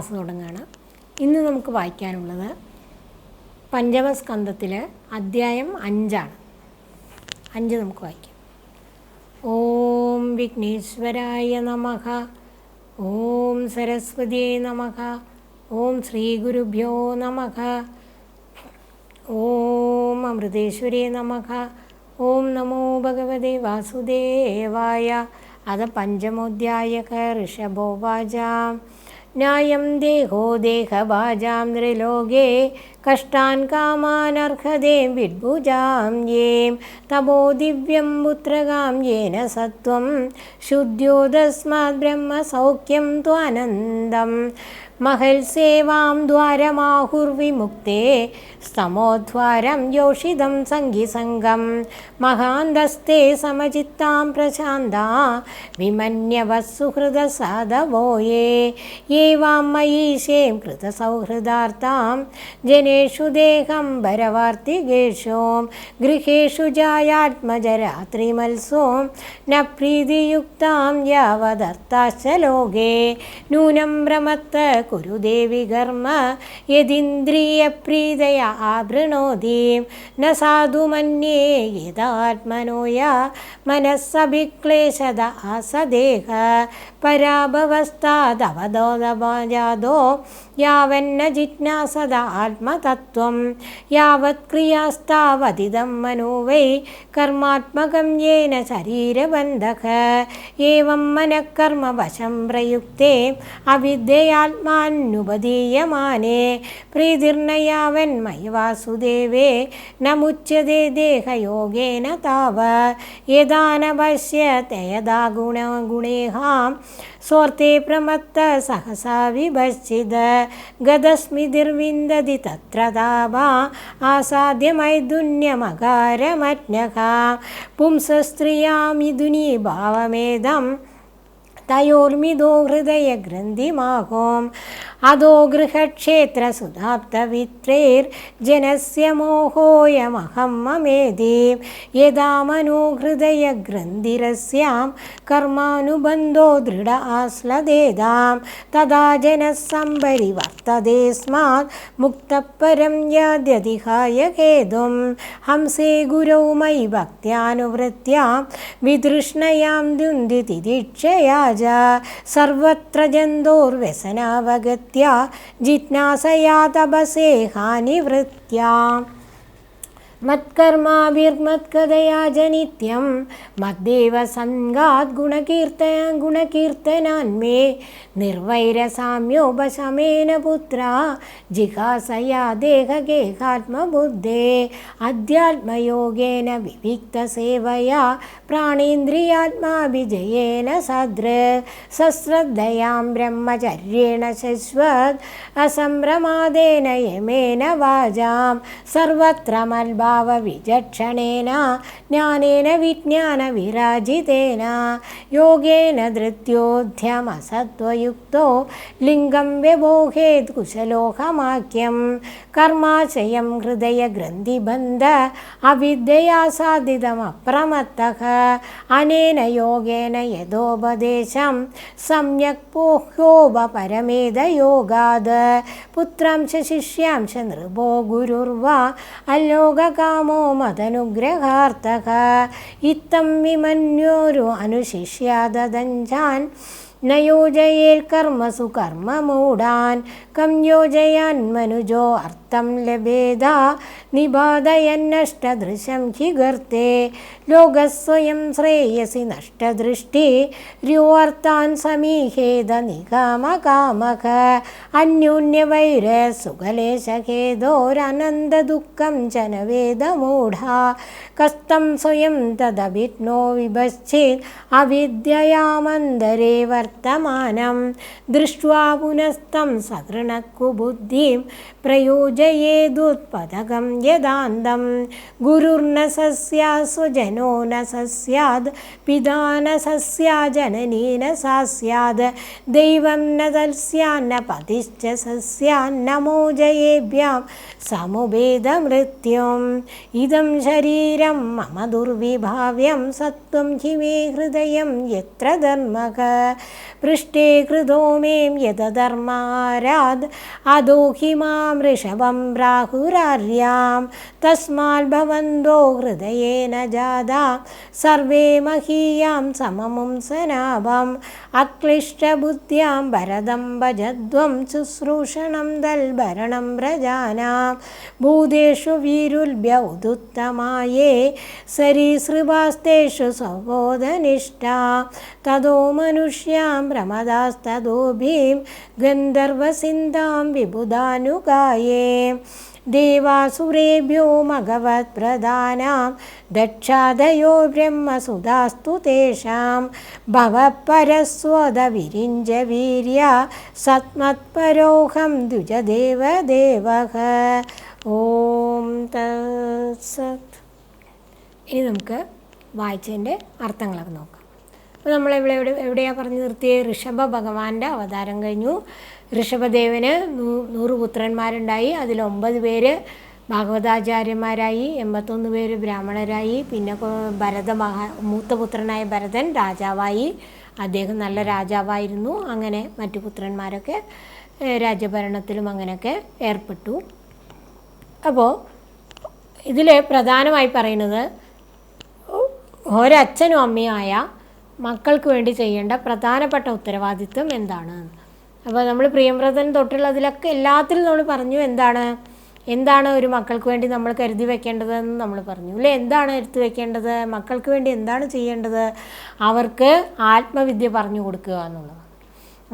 Class തുടങ്ങുകയാണ് ഇന്ന് നമുക്ക് വായിക്കാനുള്ളത് പഞ്ചമസ്കന്ധത്തിൽ അദ്ധ്യായം അഞ്ചാണ്. അഞ്ച് നമുക്ക് വായിക്കാം. ഓം വിഘ്നേശ്വരായ നമഃ. ഓം സരസ്വതിയെ നമഹ ഓം ശ്രീ ഗുരുഭ്യോ നമഃ. ഓം അമൃതേശ്വരേ നമഹ ഓം നമോ ഭഗവതേ വാസുദേവായ. അത പഞ്ചമോധ്യായക ഋഷഭോവാചാം ന്യായം ദേഹോ ദേഹഭാജാം ത്രിലോകേ കഷ്ടാൻ കാമാനർഹതേ വിഡ്ഭുജാം യേം തപോ ദിവ്യം പുത്രകാം യേന സത്വം ശുദ്ധ്യോതസ്മാത് ബ്രഹ്മസൗഖ്യം ത്വാനന്ദം മഹൽസേവാം ദ്വാരമാഹുർവിമുക്തേ സ്തമോദ്വാരം യോഷിതം സംഗിസംഗം മഹാന്തസ്തേ സമചിത്താം പ്രശാന്ത വിമന്യവസുഹൃദസാധവോ യേ ഏവാം മയീശേം കൃതസൗഹൃദാർത്താം ജനേഷു ദേഹം പരവാർത്തികേഷു ഗൃഹേഷു ജായാത്മജരാത്രിമത്സോം. ന പ്രീതിയുക്താം യാവദർത്ഥാശ്ച ലോകേ. നൂനം കുരുദേവി കർമ്മ യതിന്ദ്രിയപ്രീതയ ആവൃണോതി. ന സാധു മന്യേ യഥാത്മനോയ മനസ്സഭിക്ലേശത ആസദേഹ പരാഭവസ്ഥാദവദോദാതോ യാവന്ന ജിജ്ഞാസത ആത്മതത്വം. യാവത് ക്രിയാസ്താവതിദം മനോ വൈ കർമാത്മകം യേന ശരീരബന്ധക. ഏവം മനഃകർമ്മവശം പ്രയുക്തേ അവിദ്യയാത്മാനുപദീയമാനേ. പ്രീതിർണയാവന്മയ വാസുദേവേ നമുച്യതേ ദേഹയോഗേന താവ. യഥാനപശ്യത്തെ ഗുണഗുണേഹാം ഗുണ ഗുണേഹാം സ്വാർത്ഥേ പ്രമത്ത സഹസാ വിഭശ്ചിത് ഗതസ്മിതിർവിന്ദതി തത്ര താപാ ആസാദ്യമൈദുന്യമകാരമജ്ഞക പുംസസ്ത്രിയാമിദുനീ ഭാവമേദം തയോർമിതോ ഹൃദയഗ്രന്ഥിമാഹോം അതോ ഗൃഹക്ഷേത്രസുധാപ്തവിത്രേർജനസ്യ മോഹോയമഹം മമേതി. യഥാ മനോഹൃദയഗ്രന്ഥിരസ്യാം കർമാനുബന്ധോ ദൃഢ ആശ്ലദേതാം തഥാ ജനസംഭരി വർത്തതേ സ്മാത് മുക്തപരം യാദ്യതിഹായ ഹേതും ഹംസേ ഗുരൗ മയി ഭക്തിയാനുവൃത്യാം വിതൃഷ്ണയാം ദ്യുന്തിതിദീക്ഷയാ സർവത്ര ജന്തോർവ്യസനാവഗത്യ जन्तोर्व्यसनावगत्य जिज्ञासया तपसे हानिवृत्त्या। മത്കർമാഭിർമത്കഥയാ ജനിത്യം. മദ്ദേവ സംഗാത് ഗുണകീർത്ത ഗുണകീർത്തനാന്മേ നിർവൈരസാമ്യോപശമേന പുത്ര. ജിഹാസയാ ദേഹഗേഹാത്മബുദ്ധേ. അധ്യാത്മയോഗേന വിവിക്തസേവയാ. പ്രാണേന്ദ്രിയാത്മാഭിജയേന സദൃ. സശ്രദ്ധയാം ബ്രഹ്മചര്യേണ ശശ്വത്. അസംഭ്രമാദേന യമേന വാചാം. സർവത്ര മൽബാ ഭാവവിചക്ഷണേന ജ്ഞാനേന വിജ്ഞാനവിരാജിതേന യോഗേന ധൃത്യോധ്യമസത്വയുക്തോ ലിംഗം വ്യവോഹേത് കുശലോഹമാക്യം കർമാശയം ഹൃദയഗ്രന്ഥിബന്ധ അവിദ്യയാ സാധിതമപ്രമത്തഃ അനേന യോഗേന യഥോപദേശം സമ്യക് പോഹ്യോപരമേധയോഗാത് പുത്രാംശ ശിഷ്യാംശ നൃപോ ഗുരുർവാ അലോകകാമോ മതനുഗ്രഹാർത്ഥക ഇത്തം വിമന്യോരു അനുശിഷ്യാദഞ്ചാൻ न योजयेर्कर्मसु कर्ममूढान् कं योजयान्मनुजो अर्थं തം ലഭേദ നിബാധയന്നഷ്ടദൃശം ഹിഗർത്തേ ലോകസ്വയം ശ്രേയസി നഷ്ടദൃഷ്ടി ര്യുവർത്താൻ സമീഹേത നിഗമകാമക. അന്യൂന്യവൈരസുഖലേശഖേദോരനന്ദദുഃഖം ജനവേദമൂഢാ. കസ്തം സ്വയം തദഭിജ്ഞോ വിഭശ്ചേത് അവിദ്യയാമന്തരേ വർത്തമാനം. ദൃഷ്ട്വാ പുനസ്തം സകൃണക്കുബുദ്ധിം പ്രയോജ जयेदुत्पदगं यदान्तं गुरुर्न सस्या स्वजनो न स स्याद् पिता न स स्या जननी न सा स्याद् दैवं न तस्यान्न पतिश्च स स्यान्नमो जयेभ्यां समुभेदमृत्युम् इदं शरीरं मम दुर्विभाव्यं सत्त्वं हि मे हृदयं यत्र धर्मक पृष्ठे कृतो मे यदधर्माराद् अदो हि मां ऋषभ തസ്മാൽ ഭവന്തോ ഹൃദയേന ജാതാ. സർവേ മഹീയാം സമമും സനാഭം. അക്ലിഷ്ടബുദ്ധ്യാം ഭരതം ഭജധ്വം ശുശ്രൂഷണം ദൽഭരണം വ്രജാനാം ഭൂതേഷു വീരുൽഭ്യ ഉദുത്തമായേ. സരീസൃപാസ്തേഷു സ്വബോധനിഷ്ഠ തതോ മനുഷ്യാം പ്രമദാസ്തോ ഭീം ഗന്ധർവസിന്താം ദക്ഷാദയോ ബ്രഹ്മസുതാസ്തു തേഷാം. ഭവപരസ്വത വിരിഞ്ച വീര്യ സത്മത്പരോഹം ദ്വിജദേവദേവഃ ഓം തത്സത്. ഇനി നമുക്ക് വായിച്ചതിന്റെ അർത്ഥങ്ങളൊക്കെ നോക്കാം. അപ്പോൾ നമ്മളിവിടെ എവിടെ എവിടെയാണ് പറഞ്ഞു നിർത്തിയത് ഋഷഭ ഭഗവാന്റെ അവതാരം കഴിഞ്ഞു. ഋഷഭദേവന് നൂ- നൂറ് പുത്രന്മാരുണ്ടായി. അതിൽ ഒമ്പത് പേര് ഭാഗവതാചാര്യന്മാരായി എൺപത്തൊന്ന് പേര് ബ്രാഹ്മണരായി പിന്നെ ഭരത മഹാ മൂത്ത പുത്രനായ ഭരതൻ രാജാവായി. അദ്ദേഹം നല്ല രാജാവായിരുന്നു. അങ്ങനെ മറ്റു പുത്രന്മാരൊക്കെ രാജ്യഭരണത്തിലും അങ്ങനെയൊക്കെ ഏർപ്പെട്ടു. അപ്പോൾ ഇതിൽ പ്രധാനമായി പറയുന്നത് ഒരച്ഛനും അമ്മയുമായ മക്കൾക്ക് വേണ്ടി ചെയ്യേണ്ട പ്രധാനപ്പെട്ട ഉത്തരവാദിത്വം എന്താണ്? അപ്പോൾ നമ്മൾ പ്രിയംവ്രതൻ തൊട്ടുള്ള അതിലൊക്കെ എല്ലാത്തിലും നമ്മൾ പറഞ്ഞു എന്താണ്? എന്താണ് ഒരു മക്കൾക്ക് വേണ്ടി നമ്മൾ കരുതി വെക്കേണ്ടതെന്ന് നമ്മൾ പറഞ്ഞു. അല്ലേ? എന്താണ് എടുത്തു വെക്കേണ്ടത്? മക്കൾക്ക് വേണ്ടി എന്താണ് ചെയ്യേണ്ടത്? അവർക്ക് ആത്മവിദ്യ പറഞ്ഞു കൊടുക്കുക എന്നുള്ളതാണ്.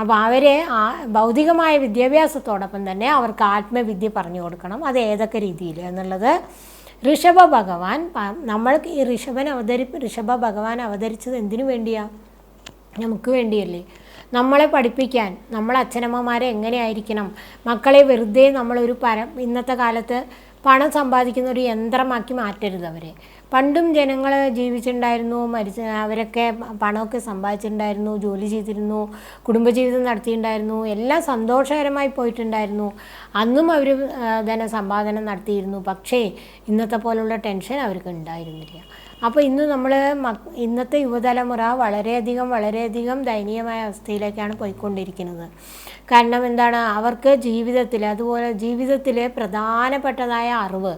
അപ്പോൾ അവരെ ആ ഭൗതികമായ വിദ്യാഭ്യാസത്തോടൊപ്പം തന്നെ അവർക്ക് ആത്മവിദ്യ പറഞ്ഞു കൊടുക്കണം. അത് ഏതൊക്കെ രീതിയിൽ എന്നുള്ളത് ഋഷഭ ഭഗവാൻ നമ്മൾ നമ്മൾക്ക് ഈ ഋഷഭൻ അവതരി ഋഷഭ ഭഗവാൻ അവതരിച്ചത് എന്തിനു വേണ്ടിയാ? നമുക്ക് വേണ്ടിയല്ലേ? നമ്മളെ പഠിപ്പിക്കാൻ നമ്മളെ അച്ഛനമ്മമാരെ എങ്ങനെയായിരിക്കണം? മക്കളെ വെറുതെ നമ്മളൊരു പരം ഇന്നത്തെ കാലത്ത് പണം സമ്പാദിക്കുന്ന ഒരു യന്ത്രമാക്കി മാറ്റരുത് അവരെ. പണ്ടും ജനങ്ങൾ ജീവിച്ചിട്ടുണ്ടായിരുന്നു മരിച്ച അവരൊക്കെ പണമൊക്കെ സമ്പാദിച്ചിട്ടുണ്ടായിരുന്നു ജോലി ചെയ്തിരുന്നു കുടുംബജീവിതം നടത്തിയിട്ടുണ്ടായിരുന്നു എല്ലാം സന്തോഷകരമായി പോയിട്ടുണ്ടായിരുന്നു. അന്നും അവർ ധനസമ്പാദനം നടത്തിയിരുന്നു. പക്ഷേ ഇന്നത്തെ പോലുള്ള ടെൻഷൻ അവർക്ക് ഉണ്ടായിരുന്നില്ല. അപ്പോൾ ഇന്ന് നമ്മൾ ഇന്നത്തെ യുവതലമുറ വളരെയധികം വളരെയധികം ദയനീയമായ അവസ്ഥയിലേക്കാണ് പോയിക്കൊണ്ടിരിക്കുന്നത്. കാരണം എന്താണ്? അവർക്ക് ജീവിതത്തിൽ അതുപോലെ ജീവിതത്തിലെ പ്രധാനപ്പെട്ടതായ അറിവ്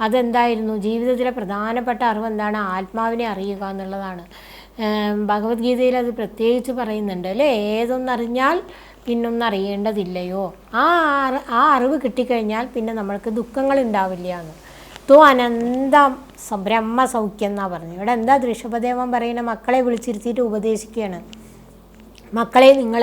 അതെന്തായിരുന്നു? ജീവിതത്തിലെ പ്രധാനപ്പെട്ട അറിവ് എന്താണ്? ആത്മാവിനെ അറിയുക എന്നുള്ളതാണ്. ഭഗവത്ഗീതയിൽ അത് പ്രത്യേകിച്ച് പറയുന്നുണ്ട് അല്ലേ? ഏതൊന്നറിഞ്ഞാൽ പിന്നൊന്നും അറിയേണ്ടതില്ലയോ ആ ആ അറിവ് കിട്ടിക്കഴിഞ്ഞാൽ പിന്നെ നമ്മൾക്ക് ദുഃഖങ്ങൾ ഉണ്ടാവില്ല എന്ന്. തോ അനന്തം ബ്രഹ്മ ബ്രഹ്മസൗഖ്യം എന്നാണ് പറഞ്ഞു ഇവിടെ എന്താ ഋഷഭദേവൻ പറയുന്ന മക്കളെ വിളിച്ചിരുത്തിയിട്ട് ഉപദേശിക്കുകയാണ്. മക്കളെ നിങ്ങൾ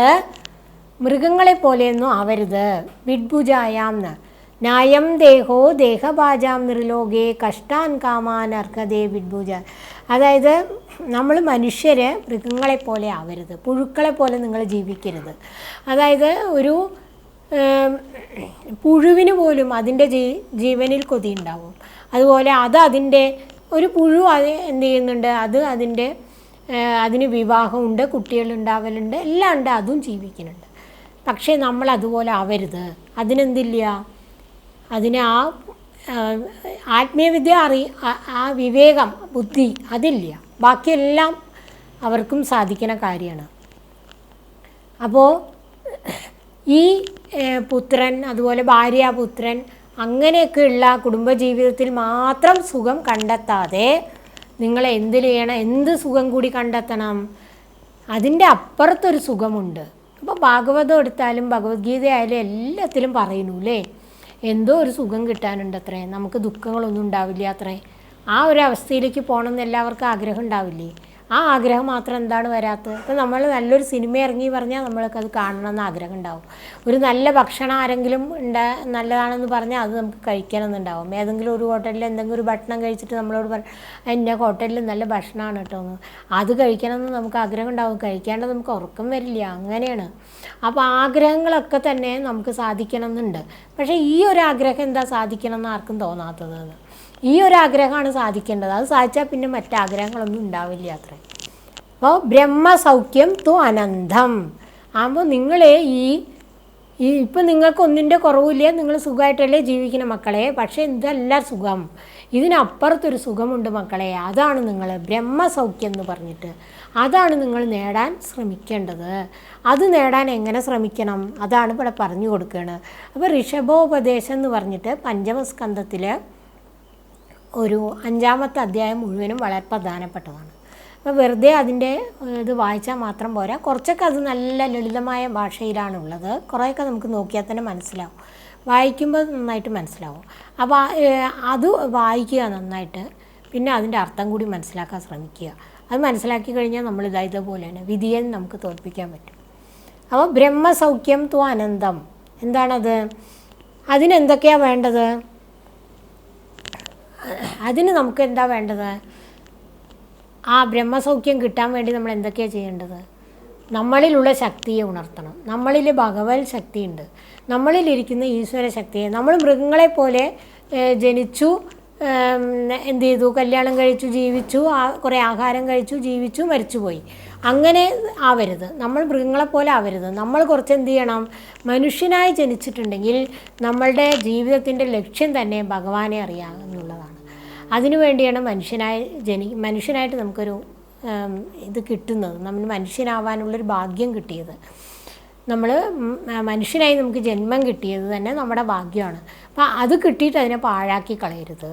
മൃഗങ്ങളെ പോലെയൊന്നും ആവരുത്. വിഡ്ഭുജായാം എന്ന് ന്യായം ദേഹോ ദേഹഭാജാം നിർലോകേ കഷ്ടാൻ കാമാൻ അർഹതേ വിഡ്ഭുജ. അതായത് നമ്മൾ മനുഷ്യരെ മൃഗങ്ങളെപ്പോലെ ആവരുത് പുഴുക്കളെ പോലെ നിങ്ങൾ ജീവിക്കരുത്. അതായത് ഒരു പുഴുവിന് പോലും അതിന്റെ ജീ ജീവനിൽ കൊതി ഉണ്ടാവും. അതുപോലെ അത് അതിന്റെ ഒരു പുഴു അത് എന്ത് ചെയ്യുന്നുണ്ട് അത് അതിന്റെ അതിന് വിവാഹമുണ്ട് കുട്ടികളുണ്ടാവലുണ്ട് എല്ലാം ഉണ്ട് അതും ജീവിക്കുന്നുണ്ട്. പക്ഷേ നമ്മൾ അതുപോലെ ആവരുത്. അതിനെന്തില്ല? അതിന് ആ ആത്മീയവിദ്യ അറി ആ വിവേകം ബുദ്ധി അതില്ല. ബാക്കിയെല്ലാം അവർക്കും സാധിക്കുന്ന കാര്യമാണ്. അപ്പോൾ ഈ പുത്രൻ അതുപോലെ ഭാര്യ പുത്രൻ അങ്ങനെയൊക്കെയുള്ള കുടുംബജീവിതത്തിൽ മാത്രം സുഖം കണ്ടെത്താതെ നിങ്ങൾ എന്ത് ചെയ്യണം എന്ത് സുഖം കൂടി കണ്ടെത്തണം അതിന്റെ അപ്പുറത്തൊരു സുഖമുണ്ട്. അപ്പോൾ ഭാഗവതം എടുത്താലും ഭഗവത്ഗീത ആയാലും എല്ലാത്തിലും പറയുന്നു അല്ലേ എന്തോ ഒരു സുഖം കിട്ടാനുണ്ട് അത്രേ. നമുക്ക് ദുഃഖങ്ങളൊന്നും ഉണ്ടാവില്ല അത്രേ. ആ ഒരു അവസ്ഥയിലേക്ക് പോകണമെന്ന് എല്ലാവർക്കും ആഗ്രഹം ഉണ്ടാവില്ലേ? ആ ആഗ്രഹം മാത്രം എന്താണ് വരാത്തത്? ഇപ്പം നമ്മൾ നല്ലൊരു സിനിമ ഇറങ്ങി പറഞ്ഞാൽ നമ്മൾക്ക് അത് കാണണമെന്ന് ആഗ്രഹം ഉണ്ടാവും ഒരു നല്ല ഭക്ഷണം ആരെങ്കിലും ഉണ്ടാ നല്ലതാണെന്ന് പറഞ്ഞാൽ അത് നമുക്ക് കഴിക്കണമെന്നുണ്ടാവും. ഏതെങ്കിലും ഒരു ഹോട്ടലിൽ എന്തെങ്കിലും ഒരു ഭക്ഷണം കഴിച്ചിട്ട് നമ്മളോട് പറ എന്റെ ഹോട്ടലിൽ നല്ല ഭക്ഷണമാണ് കേട്ടോ എന്ന് അത് കഴിക്കണമെന്ന് നമുക്ക് ആഗ്രഹം ഉണ്ടാവും കഴിക്കാണ്ട് നമുക്ക് ഉറക്കം വരില്ല. അങ്ങനെയാണ്. അപ്പോൾ ആഗ്രഹങ്ങളൊക്കെ തന്നെ നമുക്ക് സാധിക്കണം എന്നുണ്ട് പക്ഷേ ഈ ഒരു ആഗ്രഹം എന്താ സാധിക്കണം എന്ന് ആർക്കും തോന്നാത്തത്? ഈ ഒരു ആഗ്രഹമാണ് സാധിക്കേണ്ടത്. അത് സാധിച്ചാൽ പിന്നെ മറ്റാഗ്രഹങ്ങളൊന്നും ഉണ്ടാവില്ല അത്ര. അപ്പോൾ ബ്രഹ്മസൗഖ്യം തു അനന്തം. ആകുമ്പോൾ നിങ്ങളെ ഈ ഈ ഇപ്പം നിങ്ങൾക്ക് ഒന്നിന്റെ കുറവില്ല നിങ്ങൾ സുഖമായിട്ടല്ലേ ജീവിക്കുന്ന മക്കളെ. പക്ഷേ ഇതല്ല സുഖം. ഇതിനപ്പുറത്തൊരു സുഖമുണ്ട് മക്കളെ. അതാണ് നിങ്ങൾ ബ്രഹ്മസൗഖ്യം എന്ന് പറഞ്ഞിട്ട്. അതാണ് നിങ്ങൾ നേടാൻ ശ്രമിക്കേണ്ടത്. അത് നേടാൻ എങ്ങനെ ശ്രമിക്കണം? അതാണ് ഇവിടെ പറഞ്ഞു കൊടുക്കുകയാണ് അപ്പോൾ ഋഷഭോപദേശം എന്ന് പറഞ്ഞിട്ട് പഞ്ചമസ്കന്ധത്തിൽ ഒരു അഞ്ചാമത്തെ അധ്യായം മുഴുവനും വളരെ പ്രധാനപ്പെട്ടതാണ്. അപ്പോൾ വെറുതെ അതിന്റെ ഇത് വായിച്ചാൽ മാത്രം പോരാ. കുറച്ചൊക്കെ അത് നല്ല ലളിതമായ ഭാഷയിലാണുള്ളത്. കുറേയൊക്കെ നമുക്ക് നോക്കിയാൽ തന്നെ മനസ്സിലാവും. വായിക്കുമ്പോൾ നന്നായിട്ട് മനസ്സിലാവും. അപ്പോൾ അത് വായിക്കുക നന്നായിട്ട് പിന്നെ അതിന്റെ അർത്ഥം കൂടി മനസ്സിലാക്കാൻ ശ്രമിക്കുക. അത് മനസ്സിലാക്കി കഴിഞ്ഞാൽ നമ്മൾ ഇതാ ഇതുപോലെയാണ് വിധിയെ നമുക്ക് തോൽപ്പിക്കാൻ പറ്റും. അപ്പോൾ ബ്രഹ്മസൗഖ്യം തോ അനന്തം. എന്താണത്? അതിനെന്തൊക്കെയാണ് വേണ്ടത്? അതിന് നമുക്ക് എന്താ വേണ്ടത്? ആ ബ്രഹ്മസൗഖ്യം കിട്ടാൻ വേണ്ടി നമ്മൾ എന്തൊക്കെയാണ് ചെയ്യേണ്ടത്? നമ്മളിലുള്ള ശക്തിയെ ഉണർത്തണം. നമ്മളിൽ ഭഗവത് ശക്തിയുണ്ട്. നമ്മളിലിരിക്കുന്ന ഈശ്വര ശക്തിയെ. നമ്മൾ മൃഗങ്ങളെ പോലെ ജനിച്ചു എന്ത് ചെയ്തു? കല്യാണം കഴിച്ചു ജീവിച്ചു ആ കുറേ ആഹാരം കഴിച്ചു ജീവിച്ചു മരിച്ചുപോയി. അങ്ങനെ ആവരുത്. നമ്മൾ മൃഗങ്ങളെപ്പോലെ ആവരുത്. നമ്മൾ കുറച്ച് എന്ത് ചെയ്യണം? മനുഷ്യനായി ജനിച്ചിട്ടുണ്ടെങ്കിൽ നമ്മളുടെ ജീവിതത്തിന്റെ ലക്ഷ്യം തന്നെ ഭഗവാനെ അറിയാം അതിനു വേണ്ടിയാണ് മനുഷ്യനായി ജനി മനുഷ്യനായിട്ട് നമുക്കൊരു ഇത് കിട്ടുന്നത്. നമ്മൾ മനുഷ്യനാവാനുള്ളൊരു ഭാഗ്യം കിട്ടിയത്. നമ്മൾ മനുഷ്യനായി നമുക്ക് ജന്മം കിട്ടിയത് തന്നെ നമ്മുടെ ഭാഗ്യമാണ്. അപ്പോൾ അത് കിട്ടിയിട്ട് അതിനെ പാഴാക്കി കളയരുത്.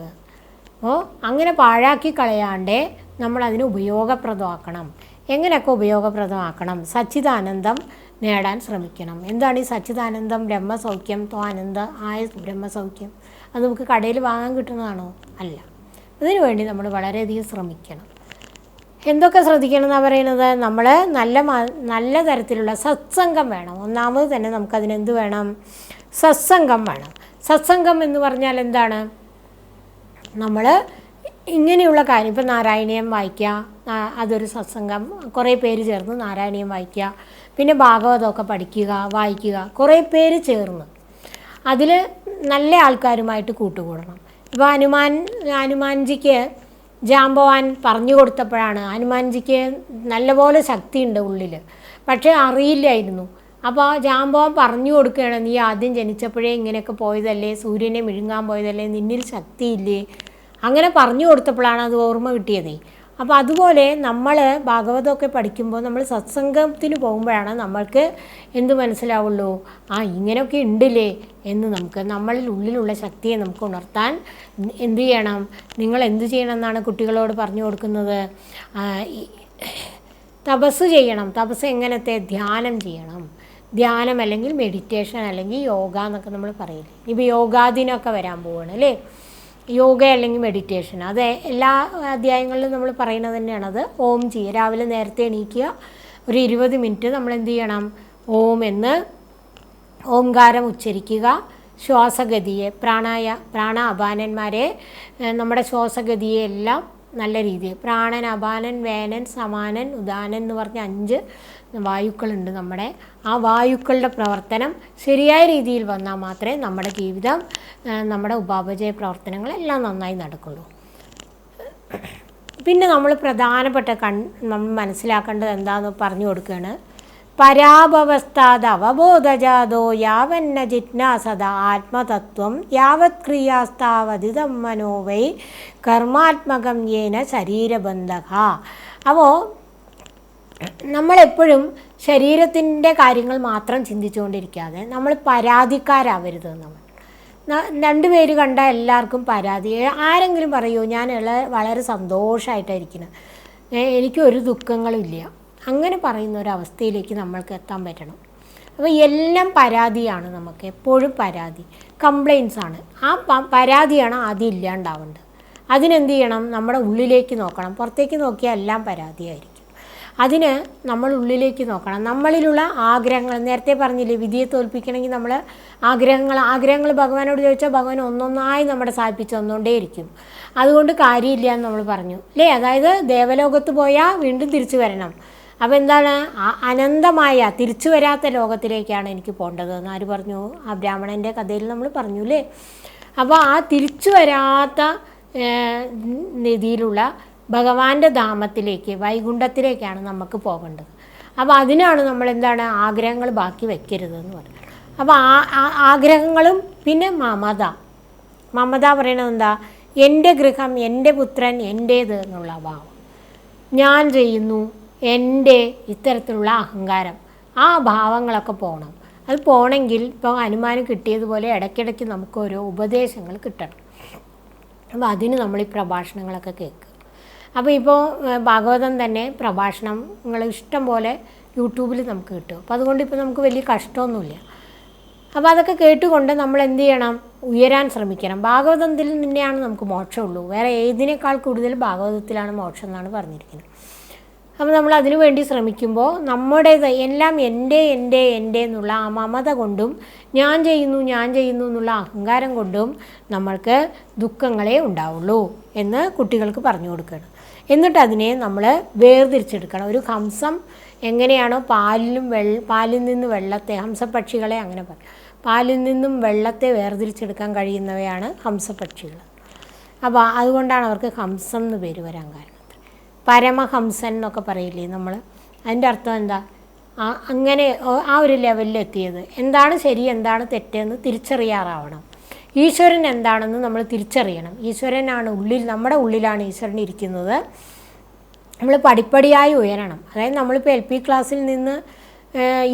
അപ്പോൾ അങ്ങനെ പാഴാക്കി കളയാണ്ടേ നമ്മൾ അതിനെ ഉപയോഗപ്രദമാക്കണം. എങ്ങനെയൊക്കെ ഉപയോഗപ്രദമാക്കണം? സച്ചിദാനന്ദം നേടാൻ ശ്രമിക്കണം. എന്താണ് ഈ സച്ചിദാനന്ദം? ബ്രഹ്മസൗഖ്യം ത്വാനന്ദ ആയ ബ്രഹ്മസൗഖ്യം. അത് നമുക്ക് കടയിൽ വാങ്ങാൻ കിട്ടുന്നതാണോ? അല്ല. അതിനു വേണ്ടി നമ്മൾ വളരെയധികം ശ്രമിക്കണം. എന്തൊക്കെ ശ്രദ്ധിക്കണം എന്നാണ് പറയുന്നത്? നമ്മൾ നല്ല നല്ല തരത്തിലുള്ള സത്സംഗം വേണം. ഒന്നാമത് തന്നെ നമുക്കതിനെന്ത് വേണം? സത്സംഗം വേണം. സത്സംഗം എന്ന് പറഞ്ഞാൽ എന്താണ്? നമ്മൾ ഇങ്ങനെയുള്ള കാര്യം ഇപ്പം നാരായണീയം വായിക്കുക അതൊരു സത്സംഗം. കുറേ പേര് ചേർന്ന് നാരായണീയം വായിക്കുക. പിന്നെ ഭാഗവതമൊക്കെ പഠിക്കുക വായിക്കുക. കുറേ പേര് ചേർന്ന്. അതിൽ നല്ല ആൾക്കാരുമായിട്ട് കൂട്ടുകൂടണം. ഇപ്പോൾ ഹനുമാൻ ഹനുമാൻജിക്ക് ജാമ്പവാൻ പറഞ്ഞു കൊടുത്തപ്പോഴാണ് ഹനുമാൻജിക്ക് നല്ലപോലെ ശക്തിയുണ്ട് ഉള്ളിൽ പക്ഷേ അറിയില്ലായിരുന്നു. അപ്പോൾ ജാമ്പവാൻ പറഞ്ഞു കൊടുക്കുകയാണ് നീ ആദ്യം ജനിച്ചപ്പോഴേ ഇങ്ങനെയൊക്കെ പോയതല്ലേ സൂര്യനെ മിഴുങ്ങാൻ പോയതല്ലേ നിന്നിൽ ശക്തിയില്ലേ? അങ്ങനെ പറഞ്ഞു കൊടുത്തപ്പോഴാണ് അത് ഓർമ്മ കിട്ടിയത്. അപ്പോൾ അതുപോലെ നമ്മൾ ഭാഗവതമൊക്കെ പഠിക്കുമ്പോൾ നമ്മൾ സത്സംഗത്തിന് പോകുമ്പോഴാണ് നമ്മൾക്ക് എന്ത് മനസ്സിലാവുള്ളൂ? ആ ഇങ്ങനെയൊക്കെ ഉണ്ടില്ലേ? എന്ന് നമുക്ക് നമ്മളിൽ ഉള്ളിലുള്ള ശക്തിയെ നമുക്ക് ഉണർത്താൻ എന്ത് ചെയ്യണം? നിങ്ങൾ എന്ത് ചെയ്യണം എന്നാണ് കുട്ടികളോട് പറഞ്ഞു കൊടുക്കുന്നത്? തപസ് ചെയ്യണം. തപസ് എങ്ങനത്തെ? ധ്യാനം ചെയ്യണം. ധ്യാനം അല്ലെങ്കിൽ മെഡിറ്റേഷൻ അല്ലെങ്കിൽ യോഗ എന്നൊക്കെ നമ്മൾ പറയില്ലേ? ഇപ്പോൾ യോഗാദിനമൊക്കെ വരാൻ പോവുകയാണ് അല്ലേ? യോഗ അല്ലെങ്കിൽ മെഡിറ്റേഷൻ അത് എല്ലാ അധ്യായങ്ങളിലും നമ്മൾ പറയുന്നത് തന്നെയാണ്. അത് ഓം ചെയ്യുക രാവിലെ നേരത്തെ എണീക്കുക. ഒരു ഇരുപത് മിനിറ്റ് നമ്മൾ എന്ത് ചെയ്യണം? ഓം എന്ന് ഓംകാരം ഉച്ചരിക്കുക. ശ്വാസഗതിയെ പ്രാണായ പ്രാണ അപാനന്മാരെ നമ്മുടെ ശ്വാസഗതിയെ എല്ലാം നല്ല രീതിയിൽ. പ്രാണൻ അപാനൻ വേനൻ സമാനൻ ഉദാനൻ എന്ന് പറഞ്ഞ അഞ്ച് വായുക്കളുണ്ട് നമ്മുടെ. ആ വായുക്കളുടെ പ്രവർത്തനം ശരിയായ രീതിയിൽ വന്നാൽ മാത്രമേ നമ്മുടെ ജീവിതം നമ്മുടെ ഉപാപചയ പ്രവർത്തനങ്ങളെല്ലാം നന്നായി നടക്കുള്ളൂ. പിന്നെ നമ്മൾ പ്രധാനപ്പെട്ട കൺ നമ്മൾ മനസ്സിലാക്കേണ്ടത് എന്താന്ന് പറഞ്ഞു കൊടുക്കുകയാണ്. പരാഭവസ്ഥാത് അവബോധജാതോ യാവന്ന ജിജ്ഞാസത ആത്മതത്വം യാവത് ക്രിയാസ്ഥാവധിതം മനോവൈ കർമാത്മകം യേന ശരീരബന്ധക. അപ്പോൾ നമ്മളെപ്പോഴും ശരീരത്തിന്റെ കാര്യങ്ങൾ മാത്രം ചിന്തിച്ചുകൊണ്ടിരിക്കാതെ നമ്മൾ പരാതിക്കാരാവരുത് നമ്മൾ രണ്ടുപേര് പേര് കണ്ട എല്ലാവർക്കും പരാതി. ആരെങ്കിലും പറയൂ ഞാൻ വളരെ സന്തോഷമായിട്ടായിരിക്കണം എനിക്ക് ഒരു ദുഃഖങ്ങളും ഇല്ല. അങ്ങനെ പറയുന്ന ഒരു അവസ്ഥയിലേക്ക് നമ്മൾക്ക് എത്താൻ പറ്റണം. അപ്പോൾ എല്ലാം പരാതിയാണ് നമുക്ക് എപ്പോഴും പരാതി. കംപ്ലയിൻസ് ആണ്. ആ പരാതിയാണ് ആദ്യം ഇല്ലാണ്ടാവേണ്ടത്. അതിനെന്ത് ചെയ്യണം? നമ്മുടെ ഉള്ളിലേക്ക് നോക്കണം. പുറത്തേക്ക് നോക്കിയാൽ എല്ലാം പരാതിയായിരിക്കും. അതിന് നമ്മൾ ഉള്ളിലേക്ക് നോക്കണം. നമ്മളിലുള്ള ആഗ്രഹങ്ങൾ നേരത്തെ പറഞ്ഞില്ലേ വിധിയെ തോൽപ്പിക്കണമെങ്കിൽ നമ്മൾ ആഗ്രഹങ്ങൾ ആഗ്രഹങ്ങൾ ഭഗവാനോട് ചോദിച്ചാൽ ഭഗവാൻ ഒന്നൊന്നായി നമ്മുടെ സാധിപ്പിച്ച് തന്നുകൊണ്ടേയിരിക്കും അതുകൊണ്ട് കാര്യമില്ല എന്ന് നമ്മൾ പറഞ്ഞു. അല്ലേ അതായത് ദേവലോകത്ത് പോയാൽ വീണ്ടും തിരിച്ചു വരണം. അപ്പോൾ എന്താണ്? അനന്തമായ തിരിച്ചു വരാത്ത ലോകത്തിലേക്കാണ് എനിക്ക് പോകേണ്ടത് എന്ന് ആര് പറഞ്ഞു? ആ ബ്രാഹ്മണന്റെ കഥയിൽ നമ്മൾ പറഞ്ഞു അല്ലേ അപ്പോൾ ആ തിരിച്ചു വരാത്ത രീതിയിലുള്ള ഭഗവാന്റെ ധാമത്തിലേക്ക് വൈകുണ്ഠത്തിലേക്കാണ് നമുക്ക് പോകേണ്ടത്. അപ്പോൾ അതിനാണ് നമ്മൾ എന്താണ് ആഗ്രഹങ്ങൾ ബാക്കി വെക്കരുത് എന്ന് പറയുന്നത്. അപ്പോൾ ആ ആ- ആഗ്രഹങ്ങളും പിന്നെ മമത. മമത പറയണത് എന്താ? എന്റെ ഗൃഹം എന്റെ പുത്രൻ എന്റേത് എന്നുള്ള ഭാവം. ഞാൻ ചെയ്യുന്നു എന്റെ ഇത്തരത്തിലുള്ള അഹങ്കാരം. ആ ഭാവങ്ങളൊക്കെ പോകണം അത് പോകണമെങ്കിൽ ഇപ്പോൾ അനുമാനം കിട്ടിയതുപോലെ ഇടയ്ക്കിടയ്ക്ക് നമുക്ക് ഓരോ ഉപദേശങ്ങൾ കിട്ടണം. അപ്പോൾ അതിന് നമ്മൾ ഈ പ്രഭാഷണങ്ങളൊക്കെ കേൾക്കുക അപ്പോൾ ഇപ്പോൾ ഭാഗവതം തന്നെ പ്രഭാഷണങ്ങൾ ഇഷ്ടം പോലെ യൂട്യൂബിൽ നമുക്ക് കിട്ടും. അപ്പോൾ അതുകൊണ്ട് ഇപ്പോൾ നമുക്ക് വലിയ കഷ്ടമൊന്നുമില്ല. അപ്പോൾ അതൊക്കെ കേട്ടുകൊണ്ട് നമ്മൾ എന്ത് ചെയ്യണം? ഉയരാൻ ശ്രമിക്കണം. ഭാഗവതത്തിൽ തന്നെയാണ് നമുക്ക് മോക്ഷമുള്ളൂ. വേറെ ഏതിനേക്കാൾ കൂടുതൽ ഭാഗവതത്തിലാണ് മോക്ഷം എന്നാണ് പറഞ്ഞിരിക്കുന്നത്. അപ്പോൾ നമ്മൾ അതിനു വേണ്ടി ശ്രമിക്കുമ്പോൾ നമ്മുടേത് എല്ലാം എന്റെ എന്റെ എന്റെ എന്നുള്ള ആ മമത കൊണ്ടും ഞാൻ ചെയ്യുന്നു ഞാൻ ചെയ്യുന്നു എന്നുള്ള അഹങ്കാരം കൊണ്ടും നമ്മൾക്ക് ദുഃഖങ്ങളെ ഉണ്ടാവുള്ളൂ എന്ന് കുട്ടികൾക്ക് പറഞ്ഞു കൊടുക്കണം. എന്നിട്ട് അതിനെ നമ്മൾ വേർതിരിച്ചെടുക്കണം. ഒരു ഹംസം എങ്ങനെയാണോ പാലിലും വെള്ള പാലിൽ നിന്ന് വെള്ളത്തെ ഹംസപക്ഷികളെ അങ്ങനെ പറയും പാലിൽ നിന്നും വെള്ളത്തെ വേർതിരിച്ചെടുക്കാൻ കഴിയുന്നവയാണ് ഹംസപക്ഷികൾ അപ്പോൾ അതുകൊണ്ടാണ് അവർക്ക് ഹംസം എന്ന് പേര് വരാൻ കാരണം. പരമഹംസൻ എന്നൊക്കെ പറയില്ലേ നമ്മൾ അതിന്റെ അർത്ഥം എന്താ? അങ്ങനെ ആ ഒരു ലെവലിൽ എത്തിയത്. എന്താണ് ശരി എന്താണ് തെറ്റെന്ന് തിരിച്ചറിയാറാവണം. ഈശ്വരൻ എന്താണെന്ന് നമ്മൾ തിരിച്ചറിയണം. ഈശ്വരനാണ് ഉള്ളിൽ നമ്മുടെ ഉള്ളിലാണ് ഈശ്വരൻ ഇരിക്കുന്നത്. നമ്മൾ പടിപ്പടിയായി ഉയരണം. അതായത് നമ്മളിപ്പോൾ എൽ പി ക്ലാസ്സിൽ നിന്ന്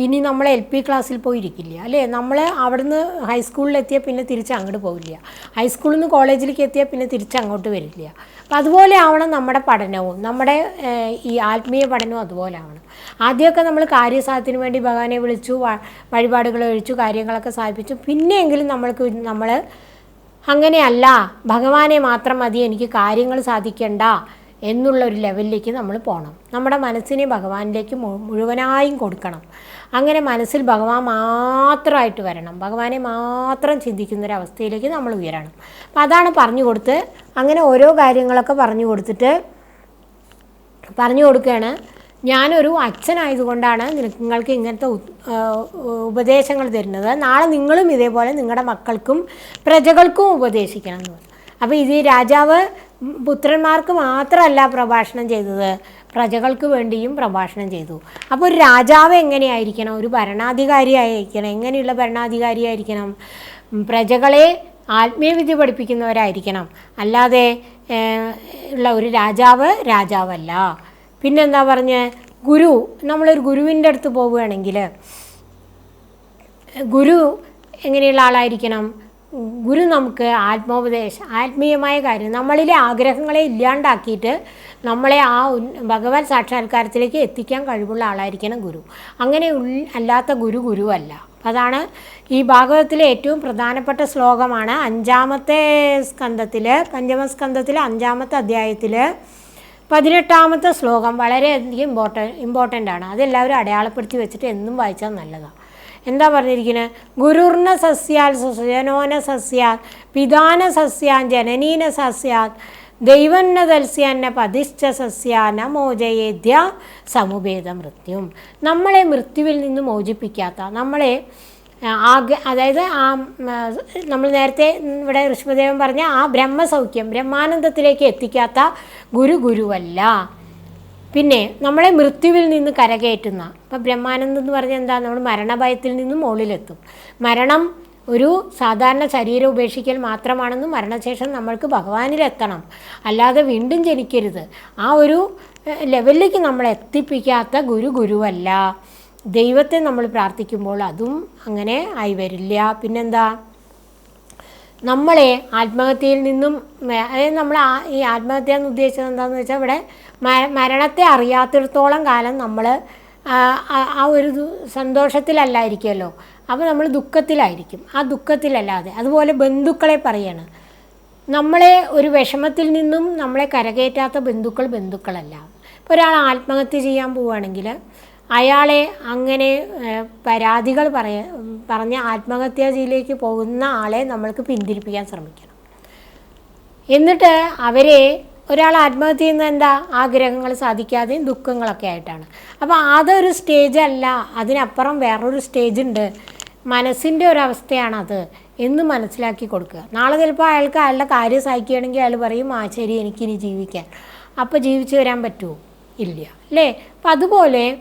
ഇനി നമ്മൾ എൽ പി ക്ലാസ്സിൽ പോയിരിക്കില്ല അല്ലേ? നമ്മൾ അവിടുന്ന് ഹൈസ്കൂളിലെത്തിയാൽ പിന്നെ തിരിച്ച് അങ്ങോട്ട് പോവില്ല. ഹൈസ്കൂളിൽ നിന്ന് കോളേജിലേക്ക് എത്തിയാൽ പിന്നെ തിരിച്ച് അങ്ങോട്ട് വരില്ല. അപ്പം അതുപോലെ ആവണം നമ്മുടെ പഠനവും. നമ്മുടെ ഈ ആത്മീയ പഠനവും അതുപോലെ ആവണം. ആദ്യമൊക്കെ നമ്മൾ കാര്യസാധ്യത്തിന് വേണ്ടി ഭഗവാനെ വിളിച്ചു വഴിപാടുകൾ കഴിച്ചു കാര്യങ്ങളൊക്കെ സാധിപ്പിച്ചു. പിന്നെയെങ്കിലും നമ്മൾക്ക് നമ്മൾ അങ്ങനെയല്ല ഭഗവാനെ മാത്രം മതി എനിക്ക് കാര്യങ്ങൾ സാധിക്കണ്ട എന്നുള്ള ഒരു ലെവലിലേക്ക് നമ്മൾ പോകണം. നമ്മുടെ മനസ്സിനെ ഭഗവാനിലേക്ക് മുഴുവനായും കൊടുക്കണം. അങ്ങനെ മനസ്സിൽ ഭഗവാൻ മാത്രമായിട്ട് വരണം. ഭഗവാനെ മാത്രം ചിന്തിക്കുന്ന ഒരു അവസ്ഥയിലേക്ക് നമ്മൾ ഉയരണം. അപ്പം അതാണ് പറഞ്ഞു കൊടുത്ത് അങ്ങനെ ഓരോ കാര്യങ്ങളൊക്കെ പറഞ്ഞു കൊടുത്തിട്ട് പറഞ്ഞു കൊടുക്കുകയാണ്. ഞാനൊരു അച്ഛനായതുകൊണ്ടാണ് നിങ്ങൾക്ക് ഇങ്ങനത്തെ ഉപദേശങ്ങൾ തരുന്നത്. നാളെ നിങ്ങളും ഇതേപോലെ നിങ്ങളുടെ മക്കൾക്കും പ്രജകൾക്കും ഉപദേശിക്കണം എന്ന് അപ്പോൾ ഇത് രാജാവ് പുത്രന്മാർക്ക് മാത്രമല്ല പ്രഭാഷണം ചെയ്തത്. പ്രജകൾക്ക് വേണ്ടിയും പ്രഭാഷണം ചെയ്തു. അപ്പോൾ ഒരു രാജാവ് എങ്ങനെയായിരിക്കണം? ഒരു ഭരണാധികാരിയായിരിക്കണം? എങ്ങനെയുള്ള ഭരണാധികാരിയായിരിക്കണം? പ്രജകളെ ആത്മീയവിദ്യ പഠിപ്പിക്കുന്നവരായിരിക്കണം. അല്ലാതെ ഉള്ള ഒരു രാജാവ് രാജാവല്ല. പിന്നെന്താ പറഞ്ഞ്? ഗുരു നമ്മളൊരു ഗുരുവിന്റെ അടുത്ത് പോവുകയാണെങ്കിൽ ഗുരു എങ്ങനെയുള്ള ആളായിരിക്കണം? ഗുരു നമുക്ക് ആത്മോപദേശം ആത്മീയമായ കാര്യം നമ്മളിലെ ആഗ്രഹങ്ങളെ ഇല്ലാണ്ടാക്കിയിട്ട് നമ്മളെ ആ ഭഗവത് സാക്ഷാത്കാരത്തിലേക്ക് എത്തിക്കാൻ കഴിവുള്ള ആളായിരിക്കണം ഗുരു. അങ്ങനെ അല്ലാത്ത ഗുരു ഗുരുവല്ല. അതാണ് ഈ ഭാഗവതത്തിലെ ഏറ്റവും പ്രധാനപ്പെട്ട ശ്ലോകമാണ്. അഞ്ചാമത്തെ സ്കന്ധത്തിൽ പഞ്ചമസ്കന്ധത്തിലെ അഞ്ചാമത്തെ അധ്യായത്തിൽ പതിനെട്ടാമത്തെ ശ്ലോകം വളരെയധികം ഇമ്പോർട്ടൻ ഇമ്പോർട്ടന്റ് ആണ് അതെല്ലാവരും അടയാളപ്പെടുത്തി വെച്ചിട്ട് എന്നും വായിച്ചാൽ നല്ലതാണ്. എന്താ പറഞ്ഞിരിക്കുന്നത് ഗുരുർണ സസ്യാൽ സുജനോന സസ്യാൽ പിതാന സസ്യാൻ ജനനീന സസ്യാൽ ദൈവന്ന തൽസ്യാന്ന പതിശ്ച സസ്യാന മോചയേദ്യ സമുഭേദ മൃത്യും. നമ്മളെ മൃത്യുവിൽ നിന്ന് മോചിപ്പിക്കാത്ത നമ്മളെ ആഗ്ര അതായത് ആ നമ്മൾ നേരത്തെ ഇവിടെ ഋഷ്മദേവൻ പറഞ്ഞ ആ ബ്രഹ്മസൗഖ്യം ബ്രഹ്മാനന്ദത്തിലേക്ക് എത്തിക്കാത്ത ഗുരു ഗുരുവല്ല. പിന്നെ നമ്മളെ മൃത്യുവിൽ നിന്ന് കരകയറ്റുന്ന ഇപ്പം ബ്രഹ്മാനന്ദം എന്ന് പറഞ്ഞാൽ എന്താ? നമ്മൾ മരണഭയത്തിൽ നിന്ന് മുകളിലെത്തും. മരണം ഒരു സാധാരണ ശരീരം ഉപേക്ഷിക്കൽ മാത്രമാണെന്ന് മരണശേഷം നമ്മൾക്ക് ഭഗവാനിലെത്തണം. അല്ലാതെ വീണ്ടും ജനിക്കരുത്. ആ ഒരു ലെവലിലേക്ക് നമ്മൾ എത്തിപ്പിക്കാത്ത ഗുരു ഗുരുവല്ല. ദൈവത്തെ നമ്മൾ പ്രാർത്ഥിക്കുമ്പോൾ അതും അങ്ങനെ ആയി വരില്ല. പിന്നെന്താ? നമ്മളെ ആത്മഹത്യയിൽ നിന്നും അതായത് നമ്മൾ ഈ ആത്മഹത്യ എന്ന് ഉദ്ദേശിച്ചത് എന്താണെന്ന് വെച്ചാൽ ഇവിടെ മരണത്തെ അറിയാത്തിടത്തോളം കാലം നമ്മൾ ആ ഒരു സന്തോഷത്തിലല്ലായിരിക്കുമല്ലോ അപ്പോൾ നമ്മൾ ദുഃഖത്തിലായിരിക്കും. ആ ദുഃഖത്തിലല്ലാതെ. അതുപോലെ ബന്ധുക്കളെ പറയാണ്. നമ്മളെ ഒരു വിഷമത്തിൽ നിന്നും നമ്മളെ കരകയറ്റാത്ത ബന്ധുക്കൾ ബന്ധുക്കളല്ല. ഇപ്പോൾ ഒരാൾ ആത്മഹത്യ ചെയ്യാൻ പോവുകയാണെങ്കിൽ അയാളെ അങ്ങനെ പരാതികൾ പറയ പറഞ്ഞ് ആത്മഹത്യാജിയിലേക്ക് പോകുന്ന ആളെ നമ്മൾക്ക് പിന്തിരിപ്പിക്കാൻ ശ്രമിക്കണം. എന്നിട്ട് അവരെ ഒരാൾ ആത്മഹത്യ ചെയ്യുന്ന എന്താ? ആഗ്രഹങ്ങൾ സാധിക്കാതെയും ദുഃഖങ്ങളൊക്കെ ആയിട്ടാണ്. അപ്പോൾ അതൊരു സ്റ്റേജ് അല്ല. അതിനപ്പുറം വേറൊരു സ്റ്റേജ് ഉണ്ട്. മനസ്സിന്റെ ഒരവസ്ഥയാണത് എന്ന് മനസ്സിലാക്കി കൊടുക്കുക. നാളെ ചിലപ്പോൾ അയാൾക്ക് അയാളുടെ കാര്യം സഹിക്കുകയാണെങ്കിൽ അയാൾ പറയും ആ ശരി എനിക്കിനി ജീവിക്കാൻ. അപ്പോൾ ജീവിച്ചു വരാൻ പറ്റുമോ? ഇല്ല. അല്ലേ? അപ്പം അതുപോലെ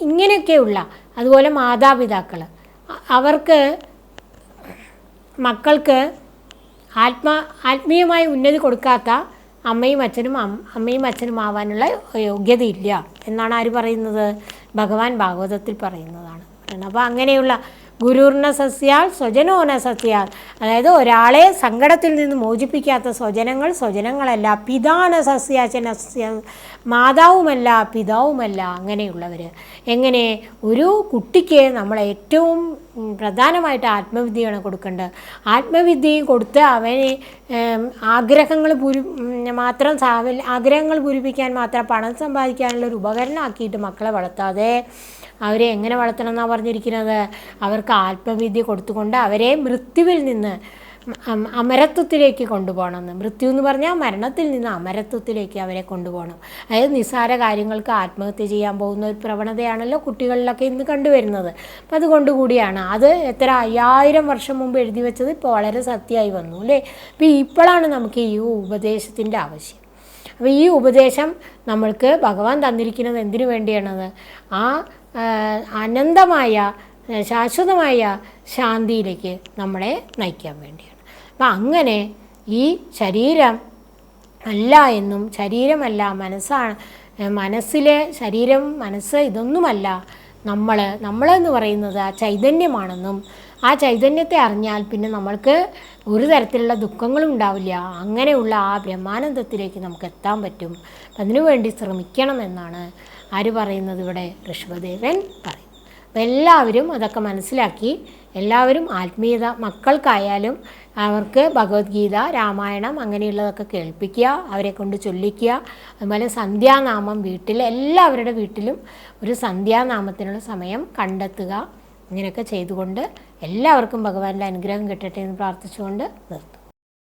ഇങ്ങനെയൊക്കെയുള്ള അതുപോലെ മാതാപിതാക്കൾ അവർക്ക് മക്കൾക്ക് ആത്മാ ആത്മീയമായി ഉന്നതി കൊടുക്കാത്ത അമ്മയും അച്ഛനും അമ്മയും അച്ഛനും ആവാനുള്ള യോഗ്യതയില്ല എന്നാണ് ആര് പറയുന്നത്? ഭഗവാൻ ഭാഗവതത്തിൽ പറയുന്നതാണ്. അപ്പോൾ അങ്ങനെയുള്ള ഗുരുർണ സസ്യാൽ സ്വജനോന സസ്യാൽ അതായത് ഒരാളെ സങ്കടത്തിൽ നിന്ന് മോചിപ്പിക്കാത്ത സ്വജനങ്ങൾ സ്വജനങ്ങളല്ല പിതാന സസ്യാചനസ്യ മാതാവുമല്ല പിതാവുമല്ല അങ്ങനെയുള്ളവർ എങ്ങനെ ഒരു കുട്ടിക്ക് നമ്മൾ ഏറ്റവും പ്രധാനമായിട്ട് ആത്മവിദ്യയാണ് കൊടുക്കേണ്ടത്. ആത്മവിദ്യയും കൊടുത്ത് അവനെ ആഗ്രഹങ്ങൾ പൂരി മാത്രം ആഗ്രഹങ്ങൾ പൂരിപ്പിക്കാൻ മാത്രം പണം സമ്പാദിക്കാനുള്ള ഒരു ഉപകരണമാക്കിയിട്ട് മക്കളെ വളർത്താതെ അവരെ എങ്ങനെ വളർത്തണം എന്നാണ് പറഞ്ഞിരിക്കുന്നത്? അവർക്ക് ആത്മവിദ്യ കൊടുത്തുകൊണ്ട് അവരെ മൃത്യുവിൽ നിന്ന് അമരത്വത്തിലേക്ക് കൊണ്ടുപോകണമെന്ന് മൃത്യു എന്ന് പറഞ്ഞാൽ മരണത്തിൽ നിന്ന് അമരത്വത്തിലേക്ക് അവരെ കൊണ്ടുപോകണം. അതായത് നിസ്സാര കാര്യങ്ങൾക്ക് ആത്മഹത്യ ചെയ്യാൻ പോകുന്ന ഒരു പ്രവണതയാണല്ലോ കുട്ടികളിലൊക്കെ ഇന്ന് കണ്ടുവരുന്നത്. അപ്പം അതുകൊണ്ടുകൂടിയാണ്. അത് എത്ര അയ്യായിരം വർഷം മുമ്പ് എഴുതി വെച്ചത് ഇപ്പോൾ വളരെ സത്യമായി വന്നു അല്ലേ? അപ്പോൾ ഇപ്പോഴാണ് നമുക്ക് ഈ ഉപദേശത്തിന്റെ ആവശ്യം. അപ്പോൾ ഈ ഉപദേശം നമ്മൾക്ക് ഭഗവാൻ തന്നിരിക്കുന്നത് എന്തിനു വേണ്ടിയാണത്? ആ അനന്തമായ ശാശ്വതമായ ശാന്തിയിലേക്ക് നമ്മളെ നയിക്കാൻ വേണ്ടിയാണ്. അപ്പം അങ്ങനെ ഈ ശരീരം അല്ല എന്നും ശരീരമല്ല മനസ്സാണ് മനസ്സിലെ ശരീരം മനസ്സ് ഇതൊന്നുമല്ല. നമ്മൾ നമ്മളെന്ന് പറയുന്നത് ആ ചൈതന്യമാണെന്നും ആ ചൈതന്യത്തെ അറിഞ്ഞാൽ പിന്നെ നമ്മൾക്ക് ഒരു തരത്തിലുള്ള ദുഃഖങ്ങളും ഉണ്ടാവില്ല. അങ്ങനെയുള്ള ആ ബ്രഹ്മാനന്ദത്തിലേക്ക് നമുക്ക് എത്താൻ പറ്റും. അതിനുവേണ്ടി ശ്രമിക്കണം എന്നാണ് ആര് പറയുന്നത് ഇവിടെ ഋഷഭദേവൻ പറയും അപ്പം എല്ലാവരും അതൊക്കെ മനസ്സിലാക്കി. എല്ലാവരും ആത്മീയത മക്കൾക്കായാലും അവർക്ക് ഭഗവത്ഗീത രാമായണം അങ്ങനെയുള്ളതൊക്കെ കേൾപ്പിക്കുക അവരെ കൊണ്ട് ചൊല്ലിക്കുക. അതുപോലെ സന്ധ്യാനാമം വീട്ടിൽ എല്ലാവരുടെ വീട്ടിലും ഒരു സന്ധ്യാനാമത്തിനുള്ള സമയം കണ്ടെത്തുക. ഇങ്ങനെയൊക്കെ ചെയ്തുകൊണ്ട് എല്ലാവർക്കും ഭഗവാന്റെ അനുഗ്രഹം കിട്ടട്ടെ എന്ന് പ്രാർത്ഥിച്ചുകൊണ്ട് നിർത്തും